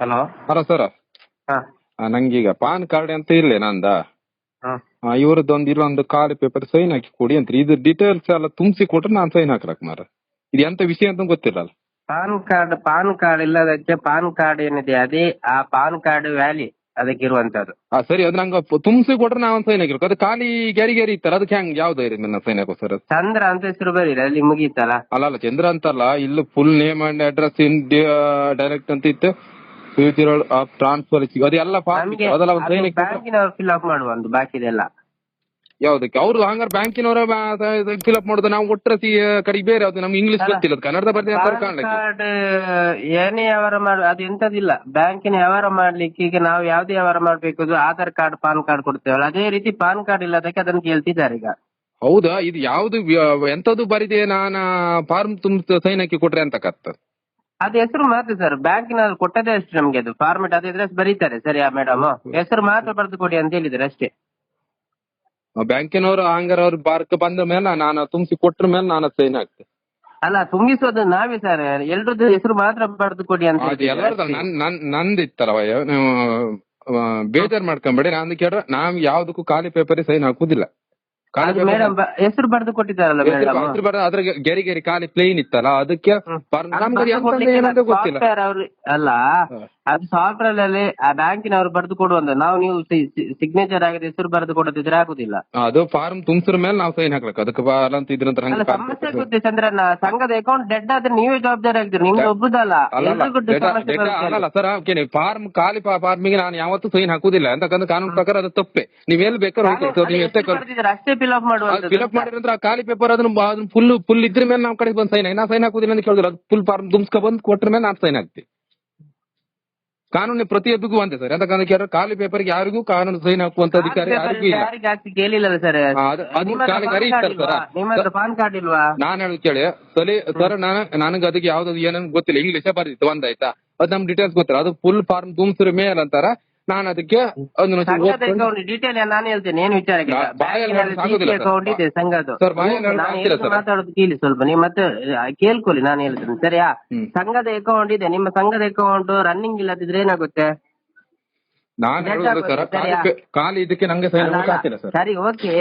Hello hello sir. ಹಾ. ನಂಗೀಗ PAN card ಅಂತ ಇರ್ಲಿ ನಂದ. ಹಾ. ಒಂದ್ ಇಲ್ಲೊಂದು ಖಾಲಿ ಪೇಪರ್ ಸೈನ್ ಹಾಕಿ ಕೊಡಿ ಅಂತ ಇದು ಡೀಟೇಲ್ಸ್ ಎಲ್ಲ ತುಂಬಿಸಿ ಕೊಟ್ರೆ ನಾನು ಸೈನ್ ಹಾಕ್ಲಕ್ ಮಾರ ಇದು ಎಂತ ವಿಷಯ ಅಂತ ಗೊತ್ತಿಲ್ಲಲ್ಲ. ಪಾನ್ ಕಾರ್ಡ್ ಪಾನ್ ಕಾರ್ಡ್ ಇಲ್ಲದಕ್ಕೆ ಪಾನ್ ಕಾರ್ಡ್ ಏನಿದೆ? ಅದೇ ಆ ಪಾನ್ ಕಾರ್ಡ್ ವ್ಯಾಲಿ ಅದಕ್ಕೆ ಇರುವಂತದ್ದು. ಹಾ ಸರಿ ಅದು ನಂಗೆ ತುಂಬಿಸಿ ಕೊಟ್ರೆ ನಾವು ಸೈನ್ ಹಾಕಿರ್ಬೇಕು. ಅದು ಖಾಲಿ ಗ್ಯಾರಿ ಗ್ಯಾರಿ ಇತ್ತಲ್ಲ ಅದಕ್ಕೆ ಹೆಂಗ್ ಯಾವ್ದು ಇರಿ ನನ್ನ ಸೈನ್ ಹಾಕೋ ಸರ್? ಚಂದ್ರ ಅಂತ ಹೆಸರು ಬರೀರಿ ಅಲ್ಲಿ ಮುಗೀತಲ್ಲ. ಅಲ್ಲ ಅಲ್ಲ ಚಂದ್ರ ಅಂತಲ್ಲ ಇಲ್ಲಿ full name and address in direct ಅಂತ ಇತ್ತು. ಫ್ಯೂಚರ್ ಆಫ್ ಟ್ರಾನ್ಸ್ಫರ್ ಅದೆಲ್ಲ ಫಾರ್ಮ್ ಅದೆಲ್ಲ ಒಂದು ಬ್ಯಾಂಕಿನವರು ಫಿಲ್ ಅಪ್ ಮಾಡುವ ಒಂದು ಬಾಕಿದೆಲ್ಲ. ಯಾವ್ದಕ್ಕೆ? ಅವ್ರು ಹಂಗಾರೆ ಬ್ಯಾಂಕಿನವರ ಫಿಲ್ಅಪ್ ಮಾಡೋದು. ನಾವು ಒಟ್ಟರೆ ಕಡೆ ಬೇರೆ ಅದು ನಮ್ಗೆ ಇಂಗ್ಲಿಷ್ ಗೊತ್ತಿಲ್ಲ. ಕನ್ನಡದ ಕಾರ್ಡ್ ಏನೇ ವ್ಯವಹಾರ ಮಾಡ್ ಅದು ಎಂತದಿಲ್ಲ. ಬ್ಯಾಂಕಿನ ವ್ಯವಹಾರ ಮಾಡ್ಲಿಕ್ಕೆ ಈಗ ನಾವು ಯಾವ್ದೇ ವ್ಯವಹಾರ ಮಾಡ್ಬೇಕು ಆಧಾರ್ ಕಾರ್ಡ್ ಪಾನ್ ಕಾರ್ಡ್ ಕೊಡ್ತೇವಲ್ಲ. ಅದೇ ರೀತಿ ಪಾನ್ ಕಾರ್ಡ್ ಇಲ್ಲದಕ್ಕೆ ಅದನ್ನು ಕೇಳ್ತಿದ್ದಾರೆ ಈಗ. ಹೌದಾ? ಇದು ಯಾವ್ದು ಎಂತದು ಬರಿದೆ? ನಾನು ಫಾರ್ಮ್ ತುಂಬ ಸೈನ್ ಹಾಕಿ ಕೊಟ್ರೆ ಅಂತ ಕತ್ತ ಅದು ಹೆಸರು ಮಾತ್ರ ಸರ್ ಬ್ಯಾಂಕಿನಲ್ಲಿ ಕೊಟ್ಟದೇ ಅಷ್ಟೇ ನಮ್ಗೆ ಅದು. ಫಾರ್ಮೆಟ್ ಅದೇ ಇದ್ರೆ ಬರೀತಾರೆ. ಸರಿಯಾ ಮೇಡಮ್ ಹೆಸರು ಮಾತ್ರ ಬರೆದು ಕೊಡಿ ಅಂತ ಹೇಳಿದ್ರೆ ಅಷ್ಟೇ. ಬ್ಯಾಂಕಿನವರು ಹಂಗಾರ ಅವ್ರು ಬಾರ್ಕ್ ಬಂದ ಮೇಲೆ ನಾನು ತುಂಬಿಸಿ ಕೊಟ್ರ ಮೇಲೆ ನಾನು ಸೈನ್ ಹಾಕ್ತೆ. ಅಲ್ಲ ತುಂಬಿಸೋದು ನಾವೇ ಸರ್ ಎಲ್ರದ್ದು ಹೆಸರು ಮಾತ್ರ ಬರೆದು ಕೊಡಿ ಅಂತ ಎಲ್ಲರದ ನಂದಿತ್ತಲ್ಲ ನೀವು ಬೇಜಾರ್ ಮಾಡ್ಕೊಂಬೇಡಿ. ನಾನು ಕೇಳ್ರೆ ನಾವ್ ಯಾವ್ದಕ್ಕೂ ಖಾಲಿ ಪೇಪರ್ ಸೈನ್ ಹಾಕುದಿಲ್ಲ. ಹೆಸರು ಬರೆದು ಕೊಟ್ಟಿದ್ದಾರಲ್ಲ ಹೆಸ್ರು- ಬರೆದು ಅದ್ರ ಗೆರಿ ಗೆರಿ ಖಾಲಿ ಪ್ಲೇನ್ ಇತ್ತಲ್ಲ ಅದಕ್ಕೆ ನಮ್ಗೆ ಗೊತ್ತಿಲ್ಲ. ಅಲ್ಲ ಅದು ಸಾಫ್ಟ್ವೇರ್ ಅಲ್ಲಿ ಆ ಬ್ಯಾಂಕಿನವರು ಬರೆದು ಕೊಡುವಂತ ನಾವು ನೀವು ಸಿಗ್ನೇಚರ್ ಆಗಿದೆ ಹೆಸರು ಬರೆದು ಕೊಡದಿದ್ರೆ ಆಗುದಿಲ್ಲ. ಅದು ಫಾರ್ಮ್ ತುಂಬಿಸಿದ ಮೇಲೆ ನಾವು ಸೈನ್ ಹಾಕ್ಬೇಕು. ಅದಕ್ಕೆ ಬಾರ್ ಅಂತ ಇದ್ರಂತ ಅಲ್ಲ ಸಮಸ್ಯೆ ಗೊತ್ತಿ ಚಂದ್ರಣ್ಣ ಸಂಘದ ಅಕೌಂಟ್ ಡೆಡ್ ಆದ್ರೆ ನೀವೇ ಜವಾಬ್ದಾರಿ ಆಗ್ತೀರಿ. ನಿಮ್ದು ಒಬ್ಬದಲ್ಲ. ಅಲ್ಲ ಸರ್ ಓಕೆ ಫಾರ್ಮ್ ಖಾಲಿ ಫಾರ್ಮಿಗೆ ನಾನು ಯಾವತ್ತೂ ಸೈನ್ ಹಾಕುದಿಲ್ಲ. ಅಂತಕ್ಕಂಥ ಕಾನೂನು ಪ್ರಕಾರ ಅದು ತಪ್ಪೆ. ನೀವ್ ಎಲ್ಲಿ ಬೇಕಾದ್ರೆ ಅಷ್ಟೇ ಫಿಲ್ ಅಪ್ ಮಾಡುವ ಫಿಲ್ ಅಪ್ ಮಾಡಿದ್ರೆ ಆ ಖಾಲಿ ಪೇಪರ್ ಅದನ್ನ ಫುಲ್ ಫುಲ್ ಇದ್ರ ಮೇಲೆ ನಾವು ಕಡೆ ಬಂದು ಸೈನ್ ನಾ ಸೈನ್ ಹಾಕುದಿಲ್ಲ ಅಂತ ಕೇಳಿದ್ರೆ ಅದು ಫುಲ್ ಫಾರ್ಮ್ ತುಂಬಿಸ್ಕೊ ಬಂದು ಕೊಟ್ರ ಮೇಲೆ ನಾನು ಸೈನ್ ಹಾಕ್ತೀನಿ. ಕಾನೂನು ಪ್ರತಿಯೊಬ್ಬರಿಗೂ ಒಂದೇ ಸರ್. ಯಾಕಂದ್ರೆ ಕೇಳಿದ್ರೆ ಖಾಲಿ ಪೇಪರ್ಗೆ ಯಾರಿಗೂ ಕಾನೂನು ಸೈನ್ ಹಾಕುವಂತ ಅಧಿಕಾರ ಯಾರಿಗೂ ಇಲ್ಲ. ಯಾರಿಗೆ ಹಾಕಿ ಕೇಳಿಲ್ಲ ಸರ್ ಕಾರ್ಡ್ ಪಾನ್ ಇಲ್ವಾ? ನಾನು ಹೇಳುದು ಕೇಳಿ. ಸರಿ ಸರ್ ನಾನು ನನಗೆ ಅದಕ್ಕೆ ಯಾವ್ದು ಏನೇನು ಗೊತ್ತಿಲ್ಲ. ಇಂಗ್ಲಿಷ್ ಬರ್ದಿತ್ತು ಒಂದಾಯ್ತಾ? ಅದು ನಮ್ ಡೀಟೇಲ್ಸ್ ಗೊತ್ತಿಲ್ಲ. ಅದು ಫುಲ್ ಫಾರ್ಮ್ ತುಂಬಿಸಿರ ಮೇಲೆ ಅಂತಾರ? ನಾನು ಅದಕ್ಕೆ ಡೀಟೇಲ್ ನಾನು ಹೇಳ್ತೇನೆ. ಏನು ವಿಚಾರ. ಅಕೌಂಟ್ ಇದೆ ಸಂಘದ್ದು. ಮಾತಾಡೋದು ಕೇಳಿ ಸ್ವಲ್ಪ. ನೀವು ಮತ್ತೆ ಕೇಳ್ಕೊಳ್ಳಿ. ನಾನು ಹೇಳ್ತೇನೆ. ಸರಿಯಾ. ಸಂಘದ ಅಕೌಂಟ್ ಇದೆ. ನಿಮ್ಮ ಸಂಘದ ಅಕೌಂಟ್ ರನ್ನಿಂಗ್ ಇಲ್ಲದಿದ್ರೆ ಏನಾಗುತ್ತೆ? ನಾನು ಡೆಡ್ ಹೇಳುದು ಸರ್ ಇದಕ್ಕೆ ನಂಗೆ ಸೈನ್. ಆಗ್ತಿಲ್ಲ ಓಕೆ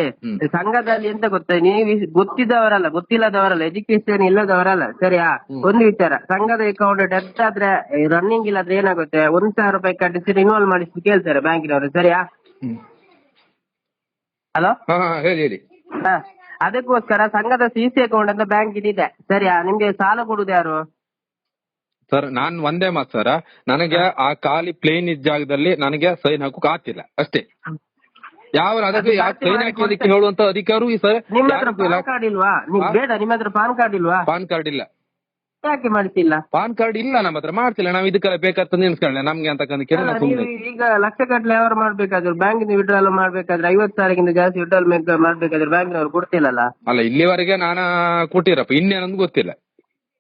ಸಂಘದಲ್ಲಿ ಎಂತ ಗೊತ್ತಾ? ನೀವು ಗೊತ್ತಿದ್ದವರಲ್ಲ ಗೊತ್ತಿಲ್ಲದವರಲ್ಲ ಎಜುಕೇಶನ್ ಇಲ್ಲದವರಲ್ಲ ಸರಿಯಾ. ಒಂದು ವಿಚಾರ ಸಂಘದ ಅಕೌಂಟ್ ಡೆತ್ ಆದ್ರೆ ರನ್ನಿಂಗ್ ಇಲ್ಲದ್ರೆ ಏನಾಗುತ್ತೆ? ಒಂದ್ ಸಾವಿರ ರೂಪಾಯಿ ಕಟ್ಟಿಸಿ ರಿನ್ಯೂವಲ್ ಮಾಡಿಸಿ ಕೇಳ್ತಾರೆ ಬ್ಯಾಂಕಿನವರು ಸರಿಯಾ. ಹಲೋ? ಹೇಳಿ ಅದಕ್ಕೋಸ್ಕರ ಸಂಘದ ಸಿ ಸಿ ಅಕೌಂಟ್ ಅಂತ ಬ್ಯಾಂಕ್ ಇದೆ ಸರಿಯಾ? ನಿಮ್ಗೆ ಸಾಲ ಕೊಡುದು ಯಾರು? ಸರ್ ನಾನ್ ಒಂದೇ ಮಾತು ಸರ್ ನನಗೆ ಆ ಖಾಲಿ ಪ್ಲೇನ್ ಇದ್ದ ಜಾಗದಲ್ಲಿ ನನಗೆ ಸೈನ್ ಹಾಕೋಕ್ ಆಗ್ತಿಲ್ಲ. ಅಷ್ಟೇ. ಯಾವ ಅದಕ್ಕೆ ಯಾವ ಸೈನ್ ಹಾಕೋದಕ್ಕೆ ಹೇಳುವಂತ ಅಧಿಕಾರವೂ ಈ ಸರ್ ನಿಮ್ಮ ಹತ್ರ ಪಾನ್ ಕಾರ್ಡ್ ಇಲ್ವಾ? ನಿಮ್ ಹಾ? ಬೇಡ ನಿಮ್ಮ ಹತ್ರ ಪಾನ್ ಕಾರ್ಡ್ ಇಲ್ವಾ? ಪಾನ್ ಕಾರ್ಡ್ ಇಲ್ಲ. ಯಾಕೆ ಮಾಡ್ತಿಲ್ಲ? ಪಾನ್ ಕಾರ್ಡ್ ಇಲ್ಲ ನಮ್ಮ ಹತ್ರ ಮಾಡ್ತಿಲ್ಲ. ನಾವು ಇದಕ್ಕೆಲ್ಲ ಬೇಕಾಗ್ತದೆ ನಿಲ್ಸ್ಕೊಳ್ಳಿ ನಮ್ಗೆ ಅಂತ ಕೇಳಿ ನಾವು ಈಗ ಲಕ್ಷ ಗಟ್ಟಲೆ ಮಾಡ್ಬೇಕಾದ್ರೆ ಬ್ಯಾಂಕಿಂದ ವಿಡ್ರಾಲ್ ಮಾಡ್ಬೇಕಾದ್ರೆ ಐವತ್ತು ಸಾವಿರಕ್ಕಿಂತ ಜಾಸ್ತಿ ವಿಡ್ರಾಲ್ ಮಾಡ್ಬೇಕಾದ್ರೆ ಬ್ಯಾಂಕಿನವ್ರು ಕೊಡ್ತಿಲ್ಲಲ್ಲ? ಅಲ್ಲ ಇಲ್ಲಿವರೆಗೆ ನಾನು ಕೊಟ್ಟಿರಪ್ಪ. ಇನ್ನೇನೊಂದು ಗೊತ್ತಿಲ್ಲ.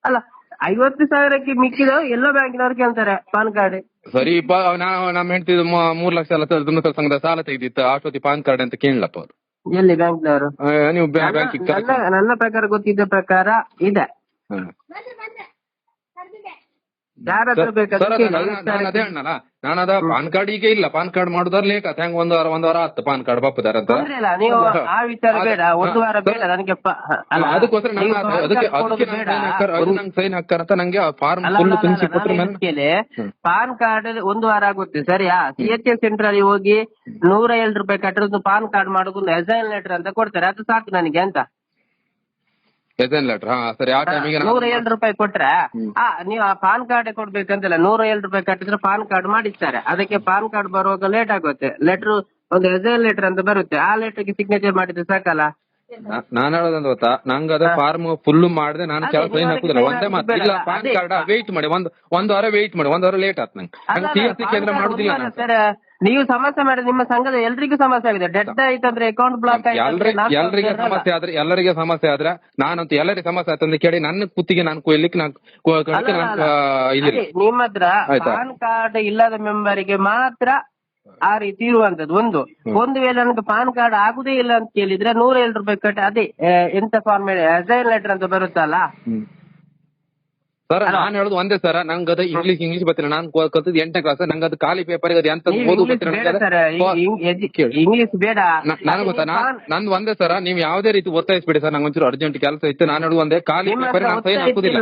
ಅಲ್ಲ ಐವತ್ತು ಸಾವಿರಕ್ಕೆ ಮಿಕ್ಕಿದ ಎಲ್ಲೋ ಬ್ಯಾಂಕಿನವ್ರು ಕೇಳ್ತಾರೆ ಪಾನ್ ಕಾರ್ಡ್. ಸರಿ ನಾವು ನಮ್ಮ ಹೆಂಡತಿ ಮೂರ್ ಲಕ್ಷ ಎಲ್ಲ ದುರ್ನಕಲ್ ಸಂಘದ ಸಾಲ ತೆಗೆದಿತ್ತು. ಅಷ್ಟೊತ್ತಿ ಪಾನ್ ಕಾರ್ಡ್ ಅಂತ ಕೇಳಲಪ್ಪ ಅವರು. ಎಲ್ಲಿ ಬ್ಯಾಂಕ್ನವರು? ನೀವು ಬ್ಯಾಂಕಿಗೆ ನನ್ನ ಪ್ರಕಾರ ಗೊತ್ತಿದ್ದ ಪ್ರಕಾರ ಇದೆ ಯಾರ ಹತ್ರ ಬೇಕಾದ್ರೆ ಕೇಳಿ. ಐವತ್ತು ನಾನು ಅದೇ ಅಣ್ಣಲ್ಲ ನಾನು ಅದ ಪಾನ್ ಕಾರ್ಡ್ ಈಗ ಇಲ್ಲ. ಪಾನ್ ಕಾರ್ಡ್ ಮಾಡುದಾರ ಲೇಟ್. ಆತ ಹೆಂಗ್ ಒಂದ್ ವಾರ ಒಂದ್ ವಾರ ಆತ ಪಾನ್ ಕಾರ್ಡ್ ಬಪ್ಪದಾರ ಅಂತ. ತೊಂದ್ರೆ ಇಲ್ಲ. ನೀವು ಆ ವಿಚಾರ ಬೇಡ. ಒಂದು ವಾರ ಬೇಡ. ನನಗೆ ಪ- ಅಲ್ಲ. ಅದಕ್ಕೋಸ್ಕರ ಅದಕ್ಕೆ ಅದಕ್ಕೆ. ಸೈನ್ ಹಾಕ್ತಾರ ಒಂದು- ಅಂತ ನಂಗೆ ಫಾರ್ಮ್ ಫುಲ್ ತುಂಬಿಸಿ. ಪಾನ್ ಕಾರ್ಡ್ ಒಂದು ವಾರ ಆಗುತ್ತೆ. ಸರಿಯಾ ಸಿ ಎಚ್ ಎಸ್ ಸೆಂಟರ್ ಅಲ್ಲಿ ಹೋಗಿ ನೂರ ಏಳು ರೂಪಾಯಿ ಕಟ್ಟಿರೋದು ಪಾನ್ ಕಾರ್ಡ್ ಮಾಡೋದು ಎಸೈನ್ ಲೆಟರ್ ಅಂತ ಕೊಡ್ತಾರೆ. ಅದು ಸಾಕು ನನಗೆ ಅಂತ. ಎಸೆನ್ ಲೆಟರ್ ಹಾ ಸರಿ ಆ ಟೈಮಿಗೆ ನೂರ ಏಳು ರೂಪಾಯಿ ಕೊಟ್ರೆ ಆ ನೀವು ಆ ಪಾನ್ ಕಾರ್ಡ್ ಕೊಡ್ಬೇಕಂತಿಲ್ಲ ನೂರ ಏಳು ರೂಪಾಯಿ ಕಟ್ಟಿದ್ರೆ ಪಾನ್ ಕಾರ್ಡ್ ಮಾಡಿಸ್ತಾರೆ. ಅದಕ್ಕೆ ಪಾನ್ ಕಾರ್ಡ್ ಬರುವಾಗ ಲೇಟ್ ಆಗುತ್ತೆ. ಲೆಟರ್ ಒಂದು ಎಸ್ಎನ್ ಲೆಟರ್ ಅಂತ ಬರುತ್ತೆ. ಆ ಲೆಟರ್ಗೆ ಸಿಗ್ನೇಚರ್ ಮಾಡಿದ್ರೆ ಸಾಕಲ್ಲ? ನಾನು ಹೇಳೋದಂತ ಗೊತ್ತಾ? ನಂಗೆ ಅದ ಫಾರ್ಮ್ ಫುಲ್ ಮಾಡಿದೆ ನಾನು ಅದೇ, ಕೆಲಸ ಏನ್ ನೀವು ಹಾಕುದಿಲ್ಲ. ಅದಕ್ಕೆ ಒಂದೇ ಮಾತು ಇಲ್ಲ ಬೇಡ. ಪಾನ್ ಅದೇ. ಕಾರ್ಡ್ ವೇಟ್ ಮಾಡಿ. ಒಂದ್ ಒಂದ್ ವಾರ ವೇಟ್ ಮಾಡಿ. ಒಂದ್ ವಾರ ಲೇಟ್ ಆತ್ ನಂಗೆ. ಸಿ ಕೇಂದ್ರ ಮಾಡುದಿಲ್ಲ ನಾನು. ಸರ್ ನೀವು ಸಮಸ್ಯೆ ಮಾಡಿದ್ರೆ ನಿಮ್ಮ ಸಂಘದ ಎಲ್ರಿಗೂ ಸಮಸ್ಯೆ ಆಗಿದೆ. ಡೆಡ್ ಆಯ್ತಂದ್ರೆ ಅಕೌಂಟ್ ಬ್ಲಾಕ್ ಆಯ್ತು ಎಲ್ರಿಗೆ ಸಮಸ್ಯೆ ಆದ್ರೆ ಎಲ್ಲರಿಗೆ ಸಮಸ್ಯೆ ಆದ್ರೆ ನಾನಂತೂ ಎಲ್ಲರಿಗೆ ಸಮಸ್ಯೆ ಆಯ್ತಂದ್ರೆ ಕೇಳಿ ನನ್ನ ಕುತ್ತಿಗೆ ನಾನು ಕೊಯ್ಲಿಕ್ಕೆ ನಾನು ನಿಮ್ಮ ಹತ್ರ? ಪಾನ್ ಕಾರ್ಡ್ ಇಲ್ಲದ ಮೆಂಬರಿಗೆ ಮಾತ್ರ ಆ ರೀತಿ ಇರುವಂತದ್ದು. ಒಂದು ಒಂದು ವೇಳೆ ನನಗೆ ಪಾನ್ ಕಾರ್ಡ್ ಆಗುದೇ ಇಲ್ಲ ಅಂತ ಕೇಳಿದ್ರೆ ನೂರ ಏಳು ರೂಪಾಯಿ ಕಟ್ಟ ಅದೇ ಎಂತ ಫಾರ್ಮ್ ಅಸೈನ್ ಲೆಟರ್ ಅಂತ ಬರುತ್ತಲ್ಲ. ಸರ್ ನಾನು ಹೇಳುದು ಒಂದೇ ಸರ್ ನಂಗೆ ಅದು ಇಂಗ್ಲಿಷ್ ಇಂಗ್ಲಿಷ್ ಬರ್ತೀನಿ ನಾನು ಕಲ್ತದ್ದು ಎಂಟನೇ ಕ್ಲಾಸ್ ನಂಗೆ ಅದು ಖಾಲಿ ಪೇಪರ್ ಅದು ಎಂತ ಓದು ಇಂಗ್ಲಿಷ್ ಬೇಡ ನನಗೆ ಗೊತ್ತಾ? ನಾನ್ ನಂದು ಒಂದೇ ಸರ್ ನೀವು ಯಾವುದೇ ರೀತಿ ಒತ್ತಾಯಿಸ್ಬೇಡಿ ಸರ್ ನಂಗೆ ಒಂಚೂರು ಅರ್ಜೆಂಟ್ ಕೆಲಸ ಇತ್ತು. ನಾನು ಹೇಳುದು ಒಂದೇ ಖಾಲಿ ಪೇಪರ್ ನಾನು ಸೈನ್ ಹಾಕುದಿಲ್ಲ.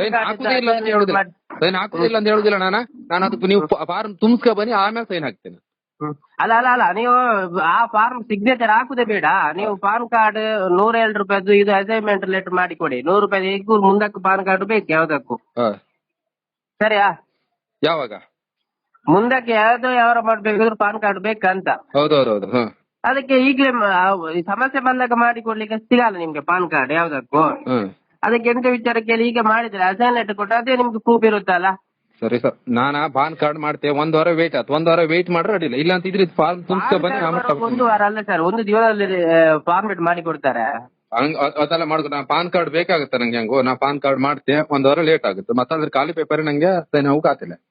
ಸೈನ್ ಕಾರ್ಡ್ ಅಂತ ಹೇಳುದಿಲ್ಲ. ಸೈನ್ ಹಾಕುದಿಲ್ಲ ಅಂತ ಹೇಳುದಿಲ್ಲ ನಾನು. ನಾನು ಅದಕ್ಕೆ ನೀವು ಫಾರ್ಮ್ ತುಂಬಿಸ್ಕೊ ಬನ್ನಿ ಆಮೇಲೆ ಸೈನ್ ಹಾಕ್ತೇನೆ. ಹ್ಮ್. ಅಲ್ಲ ಅಲ್ಲ ಅಲ್ಲ ನೀವು ಆ ಫಾರ್ಮ್ ಸಿಗ್ನೇಚರ್ ಹಾಕುದೇ ಬೇಡ. ನೀವು ಪಾನ್ ಕಾರ್ಡ್ ನೂರ ಎರಡು ರೂಪಾಯಿದು ಇದು ಅಸೈನ್ಮೆಂಟ್ ಲೆಟರ್ ಮಾಡಿ ಕೊಡಿ ನೂರು ರೂಪಾಯಿ ಈಗ ಮುಂದಕ್ಕೆ ಪಾನ್ ಕಾರ್ಡ್ ಬೇಕು ಯಾವ್ದಕ್ಕೂ. ಹಾ. ಸರಿಯಾ? ಯಾವಾಗ? ಮುಂದಕ್ಕೆ ಯಾವ್ದು ಯಾವ್ದು ಮಾಡ್ಬೇಕಾದ್ರೂ ಪಾನ್ ಕಾರ್ಡ್ ಬೇಕಂತ. ಹೌದೌದೌದು ಹಾ ಅದಕ್ಕೆ ಈಗಲೇ ಸಮಸ್ಯೆ ಬಂದಾಗ ಮಾಡಿ ಕೊಡ್ಲಿಕ್ಕೆ ಸಿಗಲ್ಲ ನಿಮ್ಗೆ ಪಾನ್ ಕಾರ್ಡ್ ಯಾವ್ದಕ್ಕೂ. ಹ್ಮ್. ಅದಕ್ಕೆ ಎಂತ ಕೇಳಿ ಈಗ ಮಾಡಿದ್ರೆ ಅಸೈನ್ ಲೆಟರ್ ಕೊಟ್ಟು ಅದೇ ನಿಮ್ಗೆ ಪ್ರೂಫ್ ಇರುತ್ತಲ್ಲ. ಸರಿ ಸರ್. ನಾನ ಪಾನ್ ಕಾರ್ಡ್ ಮಾಡ್ತೆ ಒಂದ್ ವಾರ ವೇಟ್ ಆಯ್ತು ಒಂದ್ ವಾರ ವೇಟ್ ಮಾಡ್ರೆ ಅಡ್ಡಿಲ್ಲ ಇಲ್ಲ. ಅಂತ ಇದ್ರೆ ಫಾರ್ಮ್ ತುಂಬಿಸ್ಕೊ ಬನ್ನಿ ಆಮೇಲೆ ಒಂದು ವಾರ ಅಲ್ಲ ಸರ್ ಒಂದು ದಿವಸದಲ್ಲಿ ಫಾರ್ಮೇಟ್ ಮಾಡಿ ಕೊಡ್ತಾರೆ. ಹಂಗ ಅ- ಅದೆಲ್ಲ ಮಾಡ್ಕೊ ನಾ ಪಾನ್ ಕಾರ್ಡ್ ಬೇಕಾಗುತ್ತೆ ನಂಗೆ ಹಂಗು. ನಾ ಪಾನ್ ಕಾರ್ಡ್ ಮಾಡ್ತೆ. ಒಂದ್ ವಾರ ಲೇಟ್ ಆಗುತ್ತೆ. ಮತ್ತಂದ್ರೆ ಖಾಲಿ ಪೇಪರ್ ನಂಗೆ ಸೈನ್ ಹೋಗಕ್ ಆತಿಲ್ಲ ಅಲ್ಲ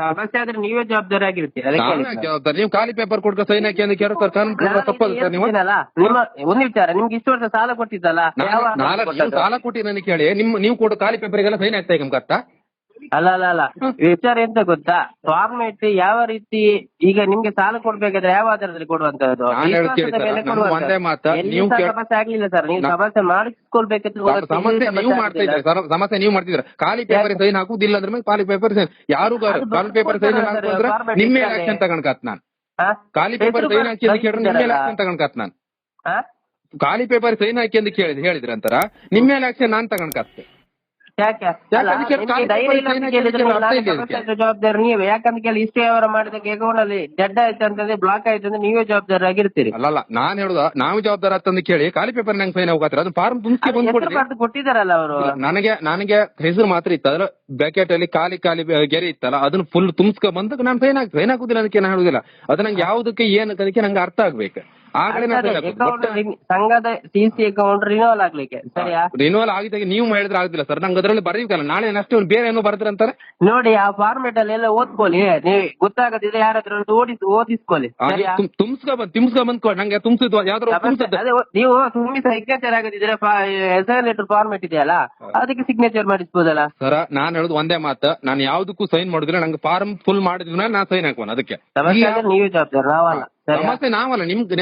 ಸಮಸ್ಯೆ ಆದ್ರೆ ನೀವೇ ಜವಾಬ್ದಾರಿ ಆಗಿರ್ತೀರಿ. ಜವಾಬ್ದಾರಿ. ನೀವು ಖಾಲಿ ಪೇಪರ್ ಕೊಡ್ಕ ಸೈನ್ ಹಾಕಿ ಅಂತ ಕೇಳೋ ಸರ್ ಕಾನೂನು ಪ್ರಕಾರ ತಪ್ಪಲ್ಲ ಸರ್ ನೀವು? ನಿಮ್ಮ ಒಂದು ವಿಚಾರ ನಿಮ್ಗೆ ಇಷ್ಟು ವರ್ಷ ಸಾಲ ಕೊಟ್ಟಿದ್ದಲ್ಲ ನಾಲ್ಕು ಸಾಲ ಕೊಟ್ಟಿ ನನಗೆ ಕೇಳಿ. ನಿಮ್ ನೀವು ಕೊಡೋ ಖಾಲಿ ಪೇಪರ್ಗೆಲ್ಲ ಸೈನ್ ಹಾಕ್ತಾ ಈಗ ಕರೆಕ್ಟಾ ಅಲ್ಲ ಅಲ್ಲ ಅಲ್ಲ. ವಿಚಾರ ಎಂತ ಗೊತ್ತಾ? ಫಾರ್ಮೇಟ್ ಯಾವ ರೀತಿ ಈಗ ನಿಮ್ಗೆ ಸಾಲ ಕೊಡ್ಬೇಕಾದ್ರೆ ಯಾವ ಆಧಾರದಲ್ಲಿ ಕೊಡುವಂತದ್ದು ನಾನು ಸರ್, ಕೊಡುವಂತದ್ದು. ಒಂದೇ ಮಾತು, ಎಲ್ಲಿ ನೀವು ಸಹ ಕೇಳ್- ಸಮಸ್ಯೆ ಆಗ್ಲಿಲ್ಲ ಸರ್. ನೀವು ನಾ- ಸಮಸ್ಯೆ ಮಾಡಿಸ್ಕೊಳ್ಬೇಕಂತ ಸಮ- ಸಮಸ್ಯೆ ನೀವು ಮಾಡ್ತಾ ಇದ್ರೆ ಸಮಸ್ಯೆ ನೀವು ಮಾಡ್ತಿದ್ರೆ. ಖಾಲಿ ಪೇಪರ್ ಸೈನ್ ಹಾಕುದಿಲ್ಲ ಅಂದ್ರೆ ಮೇಲೆ ಖಾಲಿ ಪೇಪರ್ ಸೈನ್ ಯಾರು ಅದು ಖಾಲಿ ಪೇಪರ್ ಸೈನ್ ಗೊತ್ತಿಲ್ಲ ಸರ್, ಹಾಕಿದ್ರೆ format ನಿಮ್ಮ ಮೇಲೆ. ಆಕ್ಷನ್ ತಗೊಂಡ್ಕಾತ್ ನಾನು. ಖಾಲಿ ಪೇಪರ್ ಸೈನ್ ಹಾಕಿ ಅಂತ ಕೇಳಿದ್ರೆ ನಿಮ್ಮ ಮೇಲೆ ಆಕ್ಷನ್ ತಗೊಂಡ್ಕಾತ್ ನಾನು. ಖಾಲಿ ಪೇಪರ್ ಸೈನ್ ಹಾಕಿ ಅಂತ ಕೇಳಿದ್ ಹೇಳಿದ್ರಂತರ ಅಂತಾರ ನಿಮ್ಮ ಮೇಲೆ ಆಕ್ಷನ್ ನಾನ್ ತಗೊಂಡ್ಕಾತ್ತೆ ಯಾಕೆ? ಜವಾಬ್ದಾರಿ ನೀವೇ. ಯಾಕಂತ ಕೇಳಿ ಇಷ್ಟೇ ವ್ಯವಹಾರ ಮಾಡಿದ ಅಕೌಂಟ್ ಅಲ್ಲಿ ಡೆಡ್ ಆಯ್ತು ಅಂತಂದ್ರೆ ಬ್ಲಾಕ್ ಆಯ್ತು ಅಂದ್ರೆ ನೀವೇ ಜವಾಬ್ದಾರಿ ಆಗಿರ್ತೀರಿ. ಅಲ್ಲಲ್ಲ ನಾನ್ ಹೇಳುದ ನಾವು ಜವಾಬ್ದಾರಿ ಅಂತಂದು ಕೇಳಿ ಖಾಲಿ ಪೇಪರ್ ನಂಗೆ ಫೈನ್ ಹೋಗತ್ತರ ಅದು ಫಾರ್ಮ್ ತುಂಬಿಸಿ ಬಂದು ಕೊಟ್ಟಿದಾರಲ್ಲ ಅವರು. ನನಗೆ ನನಗೆ ಹೆಸರು ಮಾತ್ರ ಇತ್ತು. ಅದ್ರ ಬ್ಯಾಕೆಟ್ ಅಲ್ಲಿ ಖಾಲಿ ಖಾಲಿ ಗೆರೆ ಇತ್ತಲ್ಲ ಅದನ್ನ ಫುಲ್ ತುಂಬಿಸ್ಕೊ ಬಂದು ನಾನು ಫೈನ್ ಆಗ್ತದೆ ಸೈನ್ ಹಾಕುದಿಲ್ಲ ಅದಕ್ಕೆ ನಾನು ಹೇಳುದಿಲ್ಲ. ಅದು ನಂಗೆ ಯಾವುದಕ್ಕೆ ಏನು ಅದಕ್ಕೆ ನಂಗೆ ಅರ್ಥ ಆಗ್ಬೇಕು. ಸಂಘದ ಸಿ ಸಿ ಅಕೌಂಟ್ ರಿನೋವಲ್ ಆಗ್ಲಿಕ್ಕೆ ಸರಿಯಾ? ರಿನ್ಯೂವಲ್ ಆಗಿದಾಗ ನೀವು ಹೇಳಿದ್ರೆ ಆಗುದಿಲ್ಲ ಸರ್ ನಂಗೆ ಅದರಲ್ಲಿ ಬರೀಬೇಕಲ್ಲ. ನಾಳೆ ಅಷ್ಟೇ ಬೇರೆ ಏನೋ ಬರ್ತಾರೆ ಅಂತಾರೆ. ನೋಡಿ ಆ ಫಾರ್ಮೆಟ್ ಅಲ್ಲಿ ಎಲ್ಲ ಓದ್ಕೊಳ್ಳಿ. ನೀವು ಗೊತ್ತಾಗದಿದ್ರೆ ಯಾರ ಹತ್ರ ಓದಿಸ್ ಓದಿಸ್ಕೊಳ್ಳಿ. ತುಂಬಿಸ್ಕೊ ಬಂದ್ ತುಂಬಿಸ್ಕೊ ಬಂದ್ ಕೊಡ್ ನಂಗೆ ತುಂಬಿಸಿದ್ವ ಯಾವ್ದಾರು ನೀವು ತುಂಬಿ ಸಿಗ್ನೇಚರ್ ಆಗದಿದ್ರೆ ಎಸ್ ಲೆಟರ್ ಫಾರ್ಮೆಟ್ ಇದೆಯಲ್ಲ ಅದಕ್ಕೆ ಸಿಗ್ನೇಚರ್ ಮಾಡಿಸ್ಬೋದಲ್ಲ? ಸರ್ ನಾನ್ ಹೇಳುದು ಒಂದೇ ಮಾತು. ನಾನು ಯಾವ್ದಕ್ಕೂ ಸೈನ್ ಮಾಡುದಿಲ್ಲ. ನಂಗೆ ಫಾರ್ಮ್ ಫುಲ್ ಮಾಡಿದ್ರೆ ನಾನು ಸೈನ್ ಹಾಕೋಣ ಅದಕ್ಕೆ. ನೀವು ಜವಾಬ್ದಾರ ನೀವೇ ಜವಾಬ್ದಾರಿ ನಾವಲ್ಲ. ಸಮಸ್ಯೆ ನಾವಲ್ಲ. ನಿಮ್ಗೆ